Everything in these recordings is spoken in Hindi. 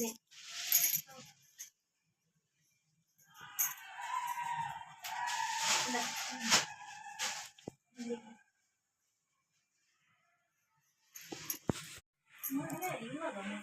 ね。もうね、今だね。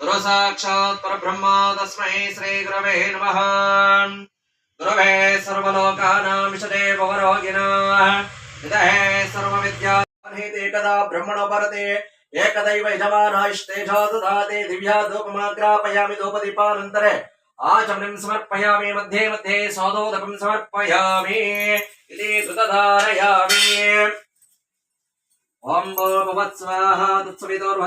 गुरु साक्षात् परब्रह्म तस्मै श्रीगुरवे नमः। गुरवे सर्वलोकानां विशदे भवरोगिणः विदहे सर्वविद्यानीति एकदा ब्रह्मणो परते। एकदैव दिव्या धूपमाग्रापयामि धूपदीपानन्तरे। आचमनिं समर्पयामि, मध्ये मध्ये सौदोदकं समर्पयामि। इति कृतधारयामि। ॐ भूर्भुवत् स्वाहा तत्सवितोर्भ